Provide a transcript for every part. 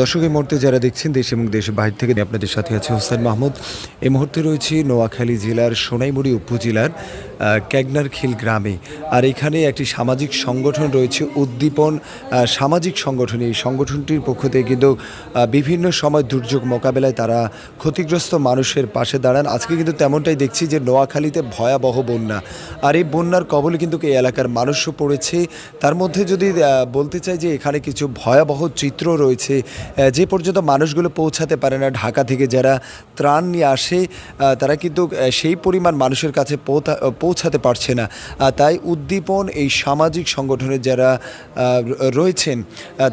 দর্শক, এই মুহূর্তে যারা দেখছেন দেশ এবং দেশের বাইরে থেকে আপনাদের সাথে আছে হোসেন মাহমুদ। এই মুহূর্তে রয়েছে নোয়াখালী জেলার সোনাইমুড়ি উপজেলার ক্যাগনারখিল গ্রামে। আর এখানে একটি সামাজিক সংগঠন রয়েছে, উদ্দীপন সামাজিক সংগঠন। এই সংগঠনটির পক্ষ থেকে কিন্তু বিভিন্ন সময় দুর্যোগ মোকাবেলায় তারা ক্ষতিগ্রস্ত মানুষের পাশে দাঁড়ান। আজকে কিন্তু তেমনটাই দেখছি যে নোয়াখালীতে ভয়াবহ বন্যা। আর এই বন্যার কবলে কিন্তু এই এলাকার মানুষও পড়েছে। তার মধ্যে যদি বলতে চাই যে এখানে কিছু ভয়াবহ চিত্র রয়েছে যে পর্যন্ত মানুষগুলো পৌঁছাতে পারে না, ঢাকা থেকে যারা ত্রাণ নিয়ে আসে তারা কিন্তু সেই পরিমাণ মানুষের কাছে পৌঁছা- পৌঁছাতে পারছে না। তাই উদ্দীপন এই সামাজিক সংগঠনের যারা রয়েছেন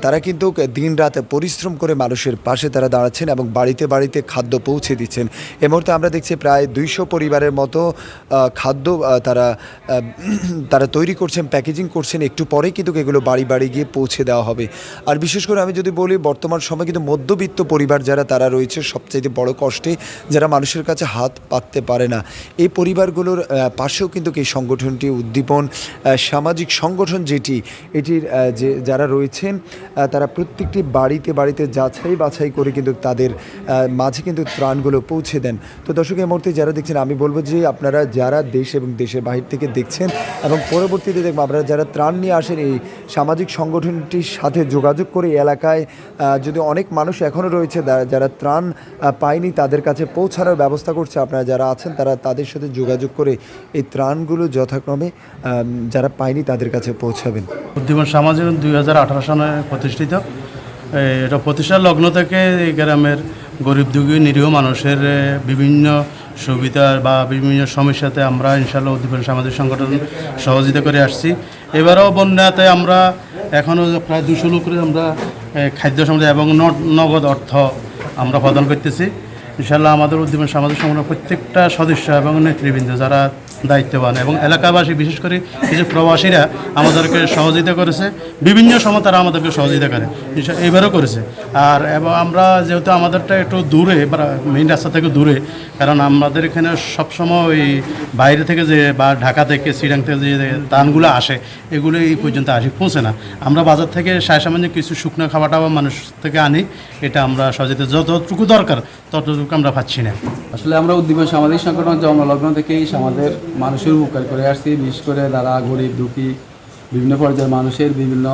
তারা কিন্তু দিন রাত পরিশ্রম করে মানুষের পাশে তারা দাঁড়াচ্ছেন এবং বাড়িতে বাড়িতে খাদ্য পৌঁছে দিচ্ছেন। এ মুহূর্তে আমরা দেখছি প্রায় দুইশো পরিবারের মতো খাদ্য তারা তারা তৈরি করছেন, প্যাকেজিং করছেন। একটু পরেই কিন্তু এগুলো বাড়ি বাড়ি গিয়ে পৌঁছে দেওয়া হবে। আর বিশেষ করে আমি যদি বলি, বর্তমান সময় কিন্তু মধ্যবিত্ত পরিবার যারা, তারা রয়েছে সবচাইতে বড় কষ্টে, যারা মানুষের কাছে হাত পাততে পারে না। এই পরিবারগুলোর পাশেও কিন্তু এই সংগঠনটি উদ্দীপন সামাজিক সংগঠন যেটি, এটির যে যারা রয়েছেন তারা প্রত্যেকটি বাড়িতে বাড়িতে যাচাই বাছাই করে কিন্তু তাদের মাঝে কিন্তু ত্রাণগুলো পৌঁছে দেন। তো দর্শক, এই মুহূর্তে যারা দেখছেন, আমি বলব যে আপনারা যারা দেশ এবং দেশের বাহির থেকে দেখছেন এবং পরবর্তীতে দেখব, আপনারা যারা ত্রাণ নিয়ে আসেন, এই সামাজিক সংগঠনটির সাথে যোগাযোগ করে এলাকায় যদি অনেক মানুষ এখনও রয়েছে যারা- ত্রাণ পায়নি, তাদের কাছে পৌঁছানোর ব্যবস্থা করছে। আপনারা যারা আছেন, তারা তাদের সাথে যোগাযোগ করে এই ত্রাণগুলো যথাক্রমে যারা পায়নি, তাদের কাছে পৌঁছাবেন। উদ্দীপন সামাজিক দুই সালে প্রতিষ্ঠিত। এটা প্রতিষ্ঠার লগ্ন থেকে এই গ্রামের গরিব, দুঃখী, নিরীহ মানুষের বিভিন্ন সুবিধা বা বিভিন্ন সমস্যাতে আমরা ইনশাল্লাহ উদ্দীপন সামাজিক সংগঠন সহযোগিতা করে আসছি। এবারও বন্যাতে আমরা এখনও প্রায় দুশো লোকের আমরা খাদ্য সম্পদ এবং নগদ অর্থ আমরা প্রদান করতেছি। ইনশাল্লাহ আমাদের উদ্যমে সামাজিক সমন্বয় প্রত্যেকটা সদস্য এবং নেতৃবৃন্দ যারা দায়িত্ববান এবং এলাকাবাসী, বিশেষ করে কিছু প্রবাসীরা আমাদেরকে সহযোগিতা করেছে। বিভিন্ন সময় তারা আমাদেরকে সহযোগিতা করে এবারও করেছে। আর এবং আমরা যেহেতু আমাদেরটা একটু দূরে মেইন রাস্তা থেকে দূরে, কারণ আমাদের এখানে সবসময় ওই বাইরে থেকে যে, বা ঢাকা থেকে শ্রীরাং থেকে যে ধানগুলো আসে, এগুলো এই পর্যন্ত আসে, পৌঁছে না। আমরা বাজার থেকে সামান্য কিছু শুকনো খাবার টাবার মানুষ থেকে আনি, এটা আমরা সহযোগিতা যতটুকু দরকার, ততটুকু আমরা পাচ্ছি না। আসলে আমরা উদ্দীপন সামাজিক সংগঠন জন্মলগ্ন থেকেই আমাদের মানুষের উপকার করে আসছি, বিশেষ করে যারা গরিব, দুঃখী, বিভিন্ন পর্যায়ের মানুষের বিভিন্ন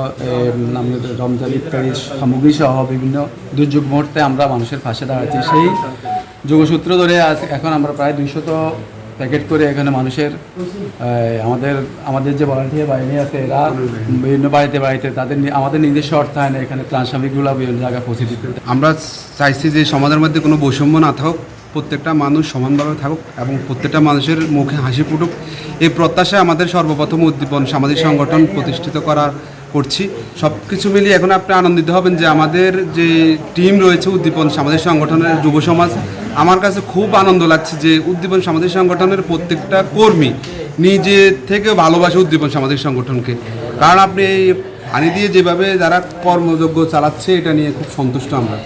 রমজান ইত্যাদি সামগ্রী সহ বিভিন্ন দুর্যোগ মুহূর্তে আমরা মানুষের পাশে দাঁড়াচ্ছি। সেই যোগসূত্র ধরে আজ এখন আমরা প্রায় দুইশত প্যাকেট করে এখানে মানুষের আমাদের আমাদের যে ভলান্টিয়ার বাহিনী আছে এরা বিভিন্ন বাড়িতে বাড়িতে তাদের আমাদের নিজস্ব অর্থায়নে এখানে ত্রাণ সামগ্রীগুলো বিভিন্ন জায়গায় পৌঁছে দিতে। আমরা চাইছি যে সমাজের মধ্যে কোনো বৈষম্য না থাকুক। প্রত্যেকটা মানুষ সমানভাবে থাকুক এবং প্রত্যেকটা মানুষের মুখে হাসি ফুটুক। এই প্রত্যাশায় আমাদের সর্বপ্রথম উদ্দীপন, সামাজিক সংগঠন প্রতিষ্ঠিত করা করছি। সব কিছু মিলিয়ে এখন আপনি আনন্দিত হবেন যে আমাদের যে টিম রয়েছে উদ্দীপন, সামাজিক সংগঠনের যুব সমাজ, আমার কাছে খুব আনন্দ লাগছে যে উদ্দীপন, সামাজিক সংগঠনের প্রত্যেকটা কর্মী নিজে থেকে ভালোবাসে উদ্দীপন, সামাজিক সংগঠনকে। কারণ আপনি এই পানি দিয়ে যেভাবে যারা কর্মযোগ্য চালাচ্ছে, এটা নিয়ে খুব সন্তুষ্ট আমরা।